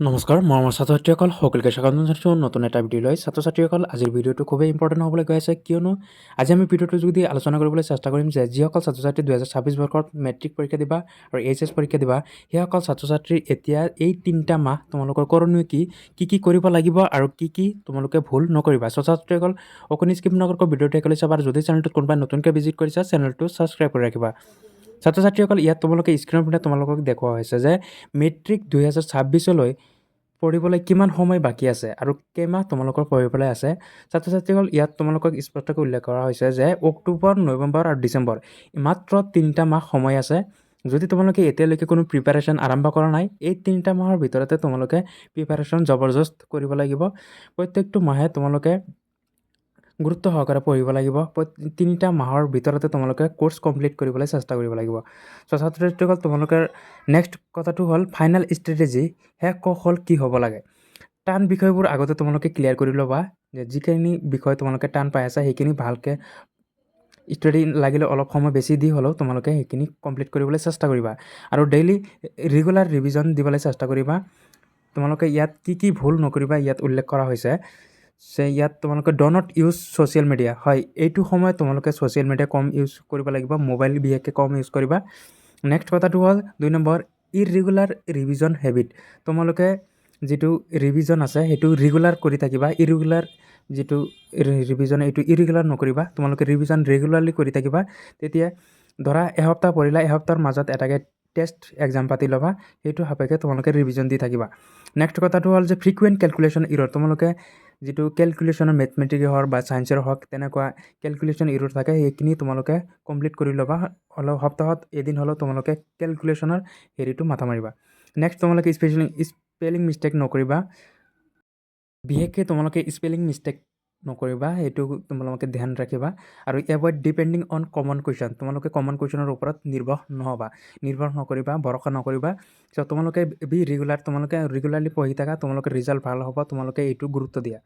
নমস্কাৰ মই ছাত্ৰ ছাত্ৰীসকল সকলোকে স্বাগতম জনাইছোঁ নতুন এটা ভিডিঅ'লৈ। ছাত্ৰ ছাত্ৰীসকল আজিৰ ভিডিঅ'টো খুবেই ইম্পৰ্টেণ্ট হ'বলৈ গৈ আছে। কিয়নো, আজি আমি ভিডিঅ'টোৰ যোগেদি আলোচনা কৰিবলৈ চেষ্টা কৰিম যে যিসকল ছাত্ৰ ছাত্ৰী দুহেজাৰ ছাব্বিছ বৰ্ষত মেট্ৰিক পৰীক্ষা দিবা আৰু এইচ এছ পৰীক্ষা দিবা, সেইসকল ছাত্ৰ ছাত্ৰীৰ এতিয়া এই তিনিটা মাহ তোমালোকৰ কৰণীয় কি কি কি কৰিব লাগিব আৰু কি কি তোমালোকে ভুল নকৰিবা। ছাত্ৰ ছাত্ৰীসকল অকণি স্কিপ নকৰাকৈ ভিডিঅ'টো একেলগে চাবা আৰু যদি চেনেলটোত কোনোবাই নতুনকৈ ভিজিট কৰিছা চেনেলটো ছাবস্ক্ৰাইব কৰি ৰাখিবা। ছাত্ৰ ছাত্ৰীসকল ইয়াত তোমালোকে স্ক্ৰীণৰ পিনে তোমালোকক দেখুওৱা হৈছে যে মেট্ৰিক দুহেজাৰ ছাব্বিছলৈ পঢ়িবলৈ কিমান সময় বাকী আছে আৰু কেইমাহ তোমালোকৰ পঢ়িবলৈ আছে। ছাত্ৰ ছাত্ৰীসকল ইয়াত তোমালোকক স্পষ্টকৈ উল্লেখ কৰা হৈছে যে অক্টোবৰ, নৱেম্বৰ আৰু ডিচেম্বৰ, মাত্ৰ তিনিটা মাহ সময় আছে। যদি তোমালোকে এতিয়ালৈকে কোনো প্ৰিপাৰেশ্যন আৰম্ভ কৰা নাই, এই তিনিটা মাহৰ ভিতৰতে তোমালোকে প্ৰিপাৰেশ্যন জবৰদস্ত কৰিব লাগিব। প্ৰত্যেকটো মাহে তোমালোকে গুৰুত্ব সহকাৰে পঢ়িব লাগিব। তিনিটা মাহৰ ভিতৰতে তোমালোকে কোৰ্চ কমপ্লিট কৰিবলৈ চেষ্টা কৰিব লাগিব। ছ' ছাত্ৰ ছাত্ৰীসকল তোমালোকে নেক্সট কথাটো হ'ল ফাইনেল ষ্ট্ৰেটেজি শেষ কৌশল কি হ'ব লাগে। টান বিষয়বোৰ আগতে তোমালোকে ক্লিয়াৰ কৰি ল'বা, যে যিখিনি বিষয় তোমালোকে টান পাই আছা, সেইখিনি ভালকৈ ষ্টডি লাগিলে অলপ সময় বেছি দি হ'লেও তোমালোকে সেইখিনি কমপ্লিট কৰিবলৈ চেষ্টা কৰিবা। আৰু ডেইলি ৰেগুলাৰ ৰিভিজন দিবলৈ চেষ্টা কৰিবা। তোমালোকে ইয়াত কি কি ভুল নকৰিবা, ইয়াত উল্লেখ কৰা হৈছে। যে ইয়াত তোমালোকে ড নট ইউজ ছ'চিয়েল মিডিয়া হয় এইটো সময়ত তোমালোকে ছ'চিয়েল মিডিয়া কম ইউজ কৰিব লাগিব মোবাইল বিশেষকৈ কম ইউজ কৰিবা। নেক্সট কথাটো হ'ল, দুই নম্বৰ ইৰেগুলাৰ ৰিভিজন হেবিট তোমালোকে যিটো ৰিভিজন আছে, সেইটো ৰেগুলাৰ কৰি থাকিবা। ইৰেগুলাৰ যিটো ৰিভিজন এইটো ইৰেগুলাৰ নকৰিবা। তোমালোকে ৰিভিজন ৰেগুলাৰলি কৰি থাকিবা। তেতিয়া ধৰা, এসপ্তাহ পঢ়িলা এসপ্তাহৰ মাজত এটাকে টেষ্ট এক্সাম পাতি ল'বা। সেইটো সাপেক্ষে তোমালোকে ৰিভিজন দি থাকিবা। নেক্সট কথাটো হ'ল যে ফ্ৰিকুৱেণ্ট কেলকুলেশ্যন ইৰৰ তোমালোকে যিটো কেলকুলেশ্যনৰ মেথমেটিকেই হওক বা ছায়েন্সৰ হওক, তেনেকুৱা কেলকুলেশ্যন ইৰৰ থাকে, সেইখিনি তোমালোকে কমপ্লিট কৰি ল'বা। অলপ সপ্তাহত এদিন হ'লেও তোমালোকে কেলকুলেশ্যনৰ হেৰিটো মাথা মাৰিবা। নেক্সট তোমালোকে স্পেচিয়েলি স্পেলিং মিষ্টেক নকৰিবা। বিশেষকৈ তোমালোকে স্পেলিং মিষ্টেক নকৰিবা সেইটো তোমালোকে ধ্যান ৰাখিবা। আৰু avoid depending on common question তোমালোকে কমন কুৱেশ্যনৰ ওপৰত নিৰ্ভৰ নহ'বা। নিৰ্ভৰ নকৰিবা, ভৰসা নকৰিবা। চ' তোমালোকে বি ৰেগুলাৰ তোমালোকে ৰেগুলাৰলি পঢ়ি থাকা, তোমালোকে ৰিজাল্ট ভালো হ'ব, তোমালোকে এইটো গুৰুত্ব দিয়া।